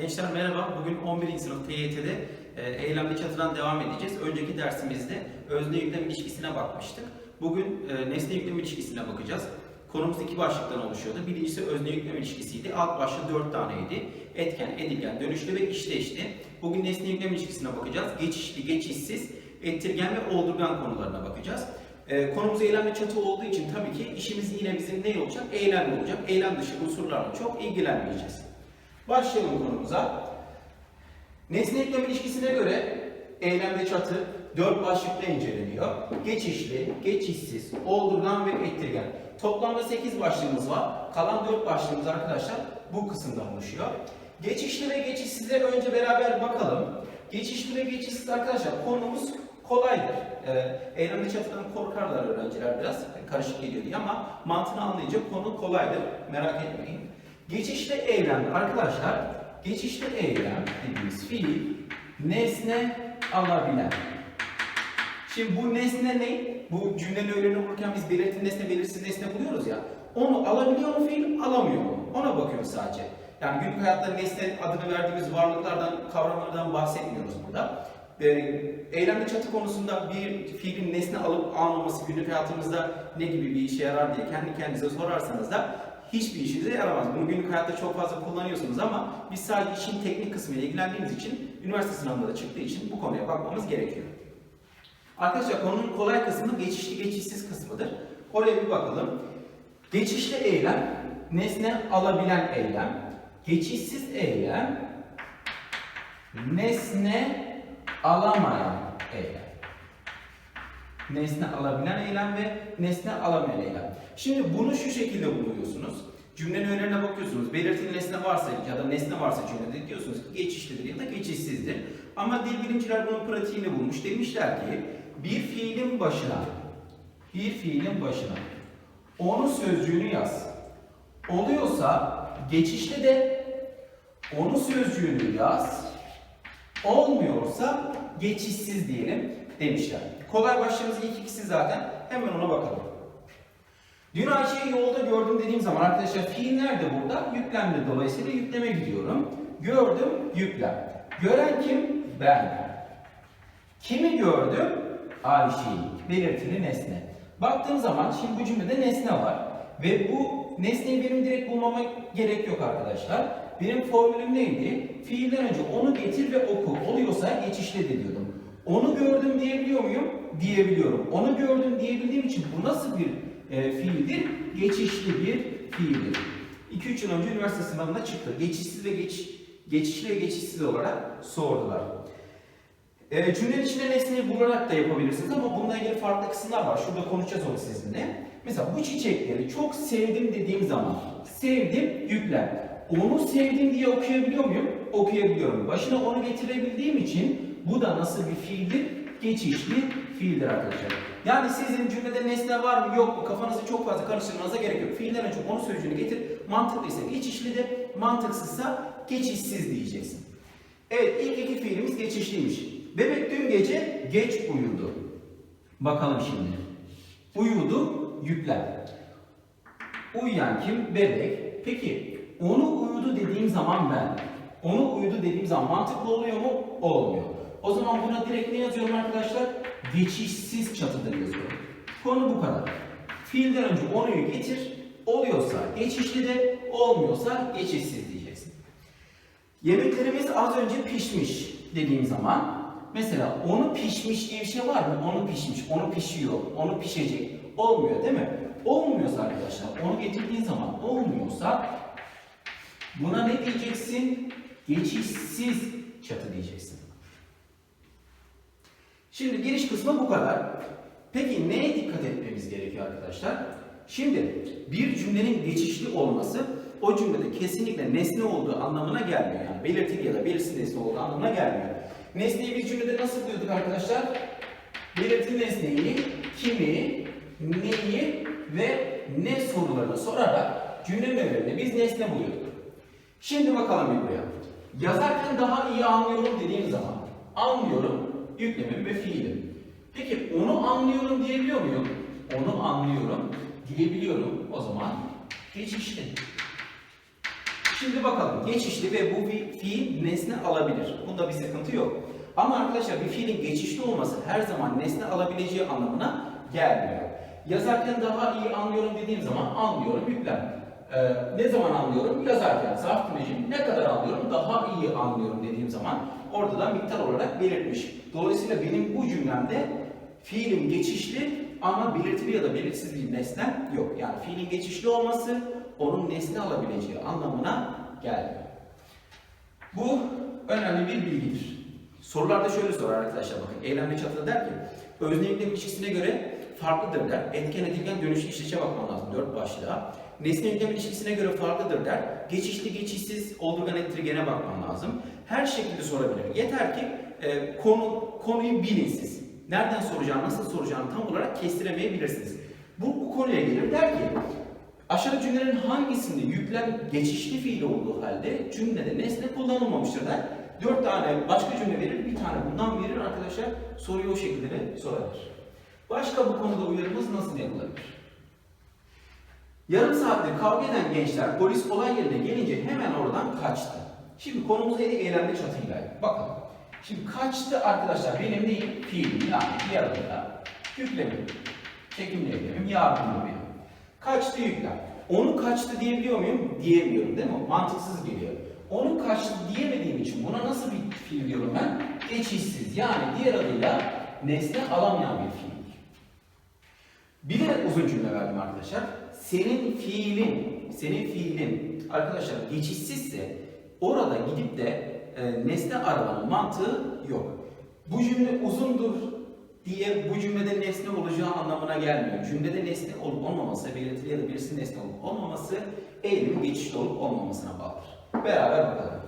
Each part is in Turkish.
Gençler merhaba. Bugün 11. sınıf TYT'de eylemli çatıdan devam edeceğiz. Önceki dersimizde özne yüklem ilişkisine bakmıştık. Bugün e, nesne yüklem ilişkisine bakacağız. Konumuz iki başlıktan oluşuyordu. Birincisi özne yüklem ilişkisiydi. Alt başlığı dört taneydi. Etken, edilgen, dönüşlü ve işleşti. Bugün nesne yüklem ilişkisine bakacağız. Geçişli, geçişsiz, ettirgen ve oldurgan konularına bakacağız. E, konumuz eylemli çatı olduğu için tabii ki işimiz yine bizim ne olacak? Eylemli olacak. Eylem dışı unsurlarla çok ilgilenmeyeceğiz. Başlayalım konumuza. Nesne yüklem ilişkisine göre eylemde çatı dört başlıkta inceleniyor. Geçişli, geçişsiz, oldurgan ve ettirgen. Toplamda 8 başlığımız var. Kalan 4 başlığımız arkadaşlar bu kısımdan oluşuyor. Geçişli ve geçişsize önce beraber bakalım. Geçişli ve geçişsiz arkadaşlar konumuz kolaydır. Ee, eylemde çatıdan korkarlar öğrenciler biraz karışık geliyor diye ama mantığını anlayınca konu kolaydır. Merak etmeyin. Geçişli eylem arkadaşlar, geçişli eylem dediğimiz fiil nesne alabilen. Şimdi bu nesne ne? Bu cümlenin öğelini bulurken biz belirtin nesne, belirsiz nesne buluyoruz ya. Onu alabiliyor mu fiil, alamıyor mu? Ona bakıyoruz sadece. Yani günlük hayatta nesne adını verdiğimiz varlıklardan, kavramlardan bahsetmiyoruz burada. Ee, eylemli çatı konusunda bir fiilin nesne alıp almaması günlük hayatımızda ne gibi bir işe yarar diye kendi kendinize sorarsanız da hiçbir işinize yaramaz. Bunu günlük hayatta çok fazla kullanıyorsunuz ama biz sadece işin teknik kısmıyla ilgilendiğimiz için üniversite sınavında da çıktığı için bu konuya bakmamız gerekiyor. Arkadaşlar konunun kolay kısmı geçişli geçişsiz kısmıdır. Oraya bir bakalım. Geçişli eylem, nesne alabilen eylem. Geçişsiz eylem, nesne alamayan eylem. Nesne alabilen eylem ve nesne alamayan eylem. Şimdi bunu şu şekilde buluyorsunuz. Cümlenin öneline bakıyorsunuz. Belirtili nesne varsa ya da nesne varsa cümlede diyorsunuz ki geçişlidir ya da geçişsizdir. Ama dil bilimciler bunun pratiğini bulmuş. Demişler ki bir fiilin başına bir fiilin başına onun sözcüğünü yaz. Oluyorsa geçişli de onun sözcüğünü yaz. Olmuyorsa geçişsiz diyelim demişler. Kolay başlığımız ilk ikisi zaten. Hemen ona bakalım. Dün Ayşe'yi yolda gördüm dediğim zaman arkadaşlar fiil nerede burada? Yüklemde. Dolayısıyla yükleme gidiyorum. Gördüm, yüklem. Gören kim? Ben. Kimi gördüm? Ayşe'yi. Belirtili nesne. Baktığım zaman şimdi bu cümlede nesne var. Ve bu nesneyi benim direkt bulmama gerek yok arkadaşlar. Benim formülüm neydi? Fiilden önce onu getir ve oku. Oluyorsa geçişle de diyordum. Onu gördüm diyebiliyor muyum? Diyebiliyorum. Onu gördüm diyebildiğim için bu nasıl bir e, fiildir? Geçişli bir fiildir. 2-3 yıl önce üniversite sınavında çıktı. Geçişsiz ve geç, geçişli ve geçişsiz olarak sordular. E, cümlenin içinde nesneyi bularak da yapabilirsiniz ama bununla ilgili farklı kısımlar var. Şurada konuşacağız onu sizinle. Mesela bu çiçekleri çok sevdim dediğim zaman sevdim yükler. Onu sevdim diye okuyabiliyor muyum? Okuyabiliyorum. Başına onu getirebildiğim için bu da nasıl bir fiildir? Geçişli fiildir arkadaşlar. Yani sizin cümlede nesne var mı yok mu kafanızı çok fazla karıştırmanıza gerek yok. Fiilden önce onu sözcüğünü getir. Mantıklıysa geçişli de mantıksızsa geçişsiz diyeceksin. Evet ilk iki fiilimiz geçişliymiş. Bebek dün gece geç uyudu. Bakalım şimdi. Uyudu yüklem. Uyuyan kim? Bebek. Peki onu uyudu dediğim zaman ben, onu uyudu dediğim zaman mantıklı oluyor mu? Olmuyor. O zaman buna direkt ne yazıyorum arkadaşlar? Geçişsiz çatıdır yazıyorum. Konu bu kadar. Fiilden önce onuyu getir, oluyorsa geçişli de, olmuyorsa geçişsiz diyeceksin. Yemeklerimiz az önce pişmiş dediğim zaman mesela onu pişmiş diye bir şey var mı? Onu pişmiş, onu pişiyor, onu pişecek. Olmuyor değil mi? Olmuyorsa arkadaşlar onu getirdiğin zaman olmuyorsa buna ne diyeceksin? Geçişsiz çatı diyeceksin. Şimdi giriş kısmı bu kadar. Peki neye dikkat etmemiz gerekiyor arkadaşlar? Şimdi bir cümlenin geçişli olması o cümlede kesinlikle nesne olduğu anlamına gelmiyor. Yani belirtili ya da belirsiz nesne olduğu anlamına gelmiyor. Nesneyi bir cümlede nasıl diyorduk arkadaşlar? Belirtili nesneyi, kimi, neyi ve ne sorularını sorarak cümlenin öğreninde biz nesne buluyorduk. Şimdi bakalım bir buraya. Yazarken daha iyi anlıyorum dediğim zaman anlıyorum yüklemim ve fiilim. Peki onu anlıyorum diyebiliyor muyum? Onu anlıyorum diyebiliyorum. O zaman geçişli. Şimdi bakalım geçişli ve bu bir fiil nesne alabilir. Bunda bir sıkıntı yok. Ama arkadaşlar bir fiilin geçişli olması her zaman nesne alabileceği anlamına gelmiyor. Yazarken daha iyi anlıyorum dediğim zaman anlıyorum yüklem. Ee, ne zaman anlıyorum? Yazarken zarf tümlecim ne kadar anlıyorum? Daha iyi anlıyorum dediğim zaman orada da miktar olarak belirtmiş. Dolayısıyla benim bu cümlemde fiilim geçişli ama belirtili ya da belirsiz bir nesnem yok. Yani fiilin geçişli olması onun nesne alabileceği anlamına gelmiyor. Bu önemli bir bilgidir. Sorularda şöyle sorar arkadaşlar bakın. Eylemli çatıda der ki özne yüklem ilişkisine göre farklıdır der. Etken edilgen dönüşlü işleyişe bakman lazım. Dört başlığa. Nesne yüklem ilişkisine göre farklıdır der. Geçişli geçişsiz oldurgan ettirgene bakman lazım. Her şekilde sorabilir. Yeter ki e, konu konuyu bilin siz. Nereden soracağını, nasıl soracağını tam olarak kestiremeyebilirsiniz. Bu, bu konuya gelir der ki Aşağı cümlelerin hangisinde yüklem geçişli fiil olduğu halde cümlede nesne kullanılmamıştır der. Dört tane başka cümle verir, bir tane bundan verir arkadaşlar. Soruyu o şekilde de sorabilir. Başka bu konuda uyarımız nasıl yapılabilir? Yarım saattir kavga eden gençler polis olay yerine gelince hemen oradan kaçtı. Şimdi konumuz neydi? Eylemli çatıyla. Bakalım. Şimdi kaçtı arkadaşlar benim değil, fiilim yani diğer adıyla yüklemim. Çekimli eylemim, yardımlı benim. Kaçtı yüklem. Onu kaçtı diyebiliyor muyum? Diyemiyorum değil mi? Mantıksız geliyor. Onu kaçtı diyemediğim için buna nasıl bir fiil diyorum ben? Geçişsiz. Yani diğer adıyla nesne alamayan bir fiil. Bir de uzun cümle verdim arkadaşlar. Senin fiilin, senin fiilin arkadaşlar geçişsizse orada gidip de e, nesne aramanın mantığı yok. Bu cümle uzundur diye bu cümlede nesne olacağı anlamına gelmiyor. Cümlede nesne olup olmaması, belirtili ya da birisi nesne olup olmaması eylemin geçişli olup olmamasına bağlıdır. Beraber bakalım.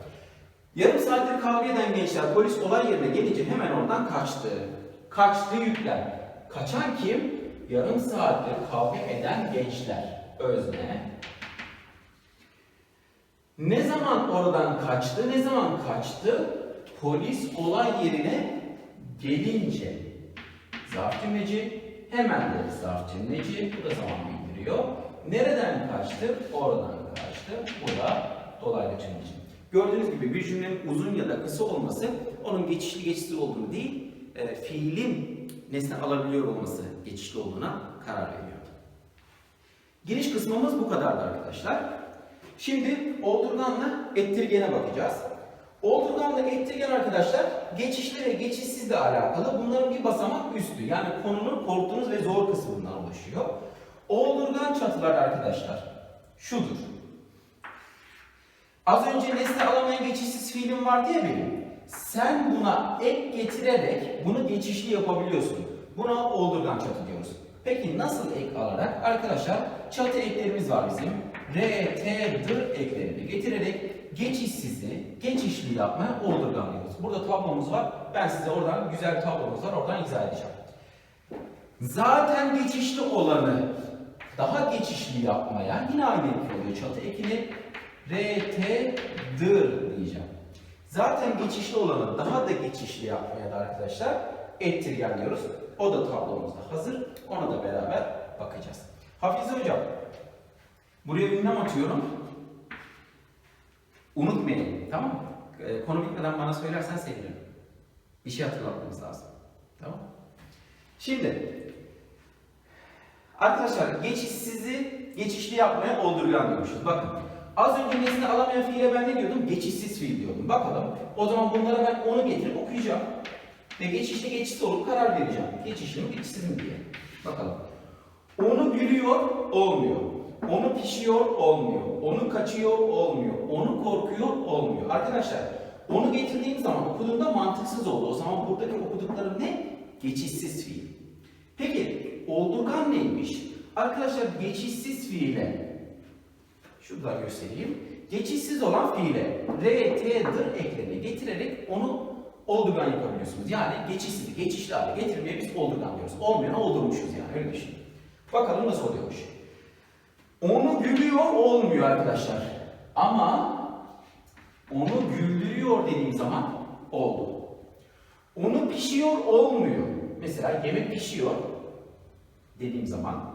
Yarım saattir kavga eden gençler polis olay yerine gelince hemen oradan kaçtı. Kaçtı yükler. Kaçan kim? Yarım saattir kavga eden gençler. Özne. Ne zaman oradan kaçtı? Ne zaman kaçtı? Polis olay yerine gelince. Zarf cümleci hemen de zarf cümleci. Bu da zaman bildiriyor. Nereden kaçtı? Oradan kaçtı. Bu da dolaylı cümleci. Gördüğünüz gibi bir cümlenin uzun ya da kısa olması onun geçişli geçişli olduğunu değil, e, fiilin nesne alabiliyor olması geçişli olduğuna karar veriyor. Giriş kısmımız bu kadardı arkadaşlar. Şimdi oldurganla ettirgene bakacağız. Oldurganla ettirgen arkadaşlar geçişli ve geçişsizle alakalı. Bunların bir basamak üstü. Yani konunun korktuğunuz ve zor kısmından oluşuyor. Oldurgan çatılar arkadaşlar şudur. Az önce nesne alamayan geçişsiz fiilim var diye benim. Sen buna ek getirerek bunu geçişli yapabiliyorsun. Buna oldurgan çatı diyoruz. Peki nasıl ek alarak? Arkadaşlar çatı eklerimiz var bizim. R, T, D eklerini getirerek geçişsizi, geçişli yapmaya oldurgan diyoruz. Burada tablomuz var. Ben size oradan güzel tablomuz var. Oradan izah edeceğim. Zaten geçişli olanı daha geçişli yapmaya yine aynı etki oluyor. Çatı ekini R, T, D diyeceğim. Zaten geçişli olanı daha da geçişli yapmaya da arkadaşlar ettirgen diyoruz. O da tablomuzda hazır. Ona da beraber bakacağız. Hafize hocam, buraya ünlem atıyorum. Unutmayın, tamam mı? Ee, konu bitmeden bana söylersen sevinirim. Bir şey hatırlatmamız lazım. Tamam Şimdi, arkadaşlar geçişsizi geçişli yapmaya oldurgan diyormuşuz. Bakın, az önce nesne alamayan fiile ben ne diyordum? Geçişsiz fiil diyordum. Bakalım, o zaman bunlara ben onu getirip okuyacağım. Ve geçişli geçişsiz olup karar vereceğim. Geçişli mi geçişsiz mi diye. Bakalım. Onu gülüyor, olmuyor. Onu pişiyor, olmuyor. Onu kaçıyor, olmuyor. Onu korkuyor, olmuyor. Arkadaşlar, onu getirdiğim zaman okuduğumda mantıksız oldu. O zaman buradaki okuduklarım ne? Geçişsiz fiil. Peki, oldurgan neymiş? Arkadaşlar, geçişsiz fiile, şurada göstereyim. Geçişsiz olan fiile R, T, D eklerini getirerek onu oldurgan yapabiliyorsunuz. Yani geçişsiz, geçişli hale getirmeye biz oldurgan diyoruz. Olmayanı oldurmuşuz yani öyle düşünün. Bakalım nasıl oluyormuş. Onu gülüyor olmuyor arkadaşlar. Ama onu güldürüyor dediğim zaman oldu. Onu pişiyor olmuyor. Mesela yemek pişiyor dediğim zaman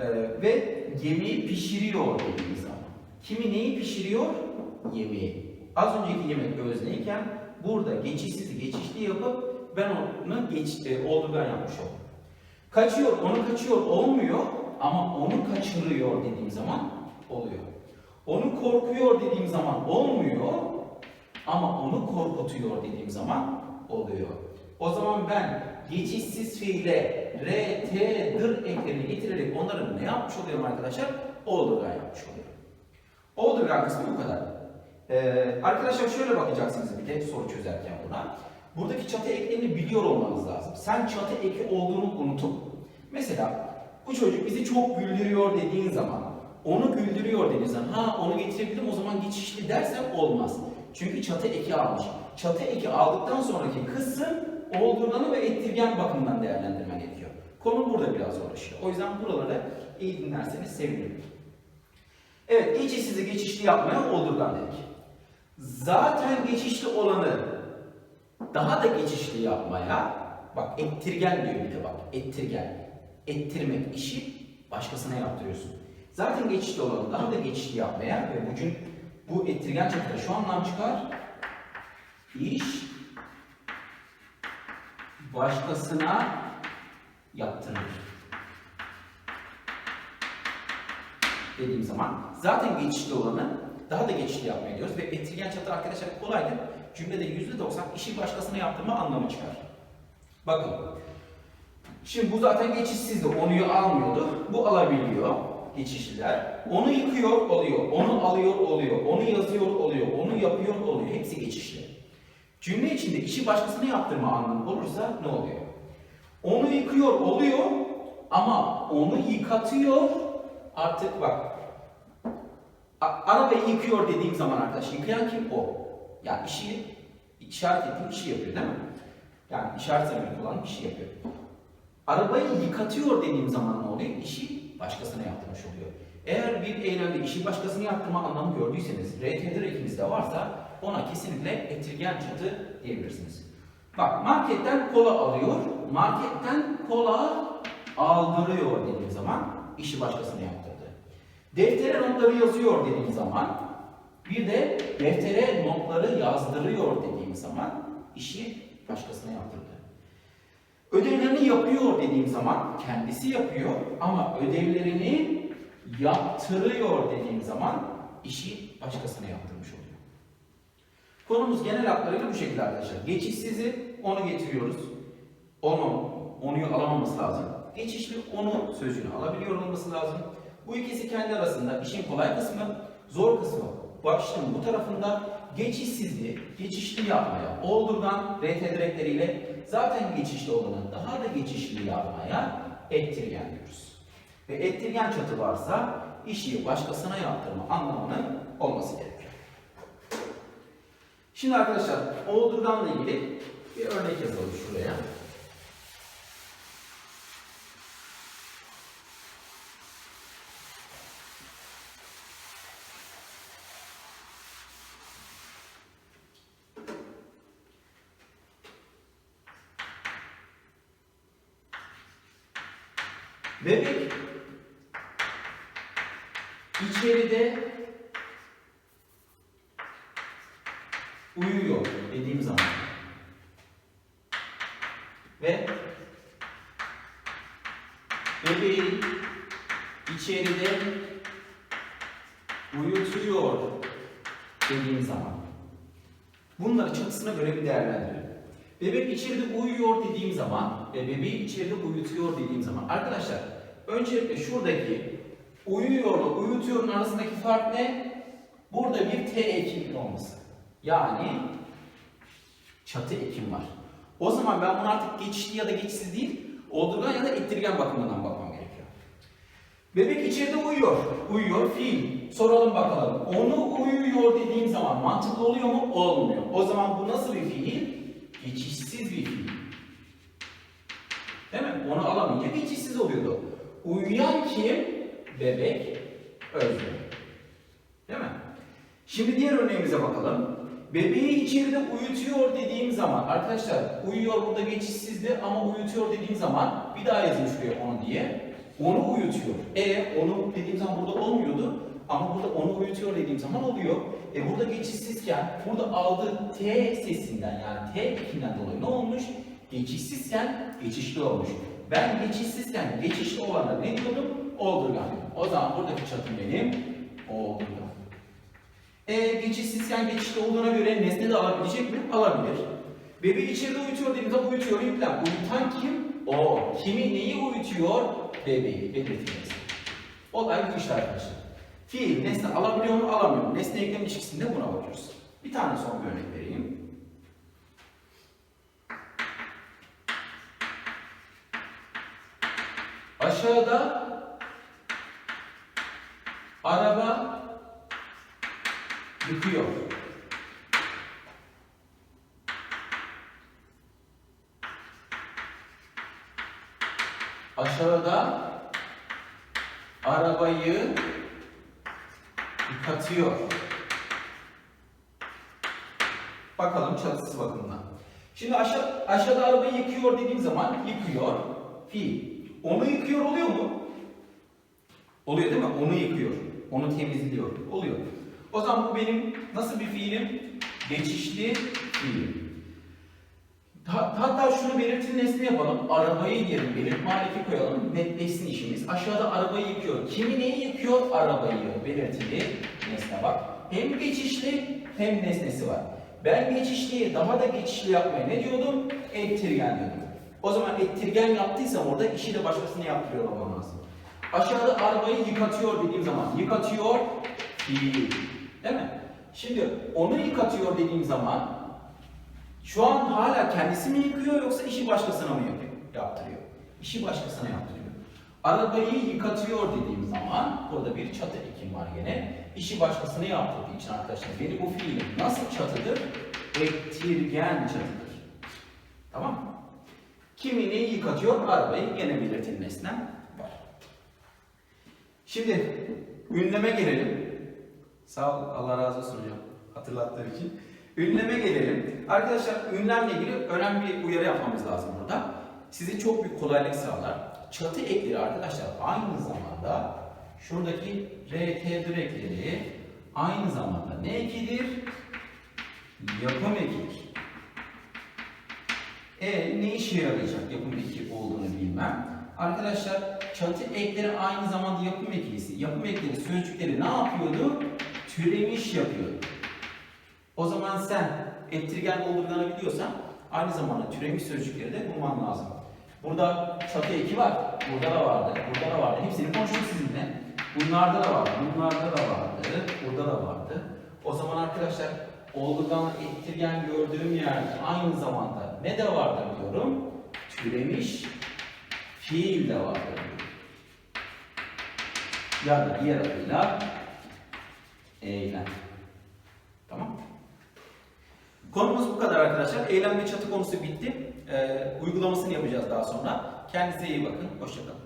e, ve yemeği pişiriyor dediğim zaman. Kimi neyi pişiriyor? yemeği. Az önceki yemek özneyken burada geçişsizi geçişli yapıp ben onu geç, e, yapmış oldum. Kaçıyor, onu kaçıyor olmuyor ama onu kaçırıyor dediğim zaman oluyor. Onu korkuyor dediğim zaman olmuyor ama onu korkutuyor dediğim zaman oluyor. O zaman ben geçişsiz fiile r, t, dır eklerini getirerek onları ne yapmış oluyorum arkadaşlar? Oldurgan yapmış oluyorum. Oldurgan kısmı bu kadar. Ee, arkadaşlar şöyle bakacaksınız bir de soru çözerken buna. Buradaki çatı eklerini biliyor olmanız lazım. Sen çatı eki olduğunu unutup mesela bu çocuk bizi çok güldürüyor dediğin zaman onu güldürüyor dediğin zaman ha onu getirebilirim o zaman geçişli dersen olmaz. Çünkü çatı eki almış. Çatı eki aldıktan sonraki kısım oldurganı ve ettirgen bakımından değerlendirmen gerekiyor. Konu burada biraz zorlaşıyor. O yüzden buraları iyi dinlerseniz sevinirim. Evet, geçişsizi geçişli yapmaya oldurgan dedik. Zaten geçişli olanı daha da geçişli yapmaya, bak ettirgen diyor bir de bak, ettirgen. Ettirmek işi başkasına yaptırıyorsun. Zaten geçişli olanı daha da geçişli yapmaya ve bugün bu ettirgen çatıda şu anlam çıkar. İş başkasına yaptırılır. dediğim zaman zaten geçişli olanı daha da geçişli yapmaya diyoruz ve ettirgen çatı arkadaşlar kolaydır. Cümlede yüzde doksan işi başkasına yaptırma anlamı çıkar. Bakın. Şimdi bu zaten geçişsizdi. Onu almıyordu. Bu alabiliyor. Geçişliler. Onu yıkıyor oluyor. Onu alıyor oluyor. Onu yazıyor oluyor. Onu yapıyor oluyor. Hepsi geçişli. Cümle içinde işi başkasına yaptırma anlamı olursa ne oluyor? Onu yıkıyor oluyor ama onu yıkatıyor artık bak arabayı yıkıyor dediğim zaman arkadaş yıkayan kim o? Yani işi işaret ettiğim işi yapıyor değil mi? Yani işaret sembolü olan işi yapıyor. Arabayı yıkatıyor dediğim zaman ne oluyor? İşi başkasına yaptırmış oluyor. Eğer bir eylemde işi başkasına yaptırma anlamı gördüyseniz, RT'dir ekinizde varsa ona kesinlikle ettirgen çatı diyebilirsiniz. Bak marketten kola alıyor, marketten kola aldırıyor dediğim zaman işi başkasına yaptırdı. Deftere notları yazıyor dediğim zaman bir de deftere notları yazdırıyor dediğim zaman işi başkasına yaptırdı. Ödevlerini yapıyor dediğim zaman kendisi yapıyor ama ödevlerini yaptırıyor dediğim zaman işi başkasına yaptırmış oluyor. Konumuz genel hatlarıyla bu şekilde arkadaşlar. Geçişsizi onu getiriyoruz. Onu, onu alamaması lazım. Geçişli onu sözcüğünü alabiliyor olması lazım. Bu ikisi kendi arasında işin kolay kısmı, zor kısmı başlığın bu tarafında geçişsizliği, geçişli yapmaya, oldurgan RT direkleriyle zaten geçişli olanı daha da geçişli yapmaya ettirgen diyoruz. Ve ettirgen çatı varsa işi başkasına yaptırma gerekiyor. Şimdi arkadaşlar oldurganla ilgili bir örnek yazalım şuraya. Bebek içeride uyuyor dediğim zaman ve bebeği içeride uyutuyor dediğim zaman bunları çatısına göre bir değerlendirelim. Bebek içeride uyuyor dediğim zaman ve bebeği içeride uyutuyor dediğim zaman arkadaşlar öncelikle şuradaki uyuyorla uyutuyorun arasındaki fark ne? Burada bir T ekinin olması. Yani çatı ekim var. O zaman ben bunu artık geçişli ya da geçişsiz değil, oldurgan ya da ettirgen bakımından bakmam gerekiyor. Bebek içeride uyuyor. Uyuyor fiil. Soralım bakalım. Onu uyuyor dediğim zaman mantıklı oluyor mu? Olmuyor. O zaman bu nasıl bir fiil? Geçişsiz bir fiil. Değil mi? Onu alamayınca geçişsiz oluyordu. Uyuyan kim? Bebek özne. Değil mi? Şimdi diğer örneğimize bakalım. Bebeği içeride uyutuyor dediğim zaman, arkadaşlar uyuyor burada geçişsizdi ama uyutuyor dediğim zaman bir daha yazayım şuraya onu diye. Onu uyutuyor. E onu dediğim zaman burada olmuyordu ama burada onu uyutuyor dediğim zaman oluyor. E burada geçişsizken burada aldığı T sesinden yani T ekinden dolayı ne olmuş? Geçişsizken geçişli olmuş. Ben geçişsizken geçişli olana ne diyordum? Oldurgan. O zaman buradaki çatım benim oldurgan. E, geçişsizken geçişli olduğuna göre nesne de alabilecek mi? Alabilir. Bebeği içeride uyutuyor dediğimizde uyutuyor yüklem. Uyutan kim? O. Kimi neyi uyutuyor? Bebeği. Belirtiniz. Olay bu işte arkadaşlar. Fiil nesne alabiliyor mu? Alamıyor mu? Nesne eklem ilişkisinde buna bakıyoruz. Bir tane son bir örnek vereyim. Aşağıda araba yıkıyor. Aşağıda arabayı yıkatıyor. Bakalım çatısı bakımından. Şimdi aşağı, aşağıda arabayı yıkıyor dediğim zaman yıkıyor fiil. Onu yıkıyor oluyor mu? Oluyor değil mi? Onu yıkıyor. Onu temizliyor. Oluyor. O zaman bu benim nasıl bir fiilim? Geçişli fiil. Ha- Hatta şunu belirtin nesne yapalım. Arabayı diyelim, belirtme aleti koyalım. Netleşsin işimiz. Aşağıda arabayı yıkıyor. Kimi neyi yıkıyor? Arabayı. Belirtili nesne bak. Hem geçişli hem nesnesi var. Ben geçişliyi daha da geçişli yapmaya ne diyordum? Ettirgen diyordum. O zaman ettirgen yaptıysam orada işi de başkasına yaptırıyor olmam lazım. Aşağıda arabayı yıkatıyor dediğim zaman yıkatıyor fiil. Değil mi? Şimdi onu yıkatıyor dediğim zaman şu an hala kendisi mi yıkıyor yoksa işi başkasına mı yapıyor? Yaptırıyor. İşi başkasına yaptırıyor. Arabayı yıkatıyor dediğim zaman burada bir çatı ekim var gene. İşi başkasına yaptırdığı için arkadaşlar benim bu fiilim nasıl çatıdır? Ettirgen çatıdır. Tamam mı? Kimi neyi yıkatıyor? Arabayı gene belirtin nesnem var. Şimdi ünleme gelelim. Sağ ol, Allah razı olsun hocam hatırlattığın için. Ünleme gelelim. Arkadaşlar ünlemle ilgili önemli bir uyarı yapmamız lazım burada. Size çok büyük kolaylık sağlar. Çatı ekleri arkadaşlar aynı zamanda şuradaki RT direkleri aynı zamanda ne ekidir? Yapım ekidir. E ne işe yarayacak yapım eki olduğunu bilmem. Arkadaşlar çatı ekleri aynı zamanda yapım ekiysi. Yapım ekleri sözcükleri ne yapıyordu? Türemiş yapıyordu. O zaman sen ettirgen doldurganabiliyorsan aynı zamanda türemiş sözcükleri de bulman lazım. Burada çatı eki var. Burada da vardı. Burada da vardı. Hepsini konuştuk sizinle. Bunlarda da vardı. Bunlarda da vardı. Burada da vardı. O zaman arkadaşlar olgudan ettirgen gördüğüm yerde aynı zamanda ne de vardır diyorum? Türemiş fiil de vardır. diyorum. Ya da diğer adıyla eylem. Tamam Konumuz bu kadar arkadaşlar. Eylem ve çatı konusu bitti. Ee, uygulamasını yapacağız daha sonra. Kendinize iyi bakın. Hoşçakalın.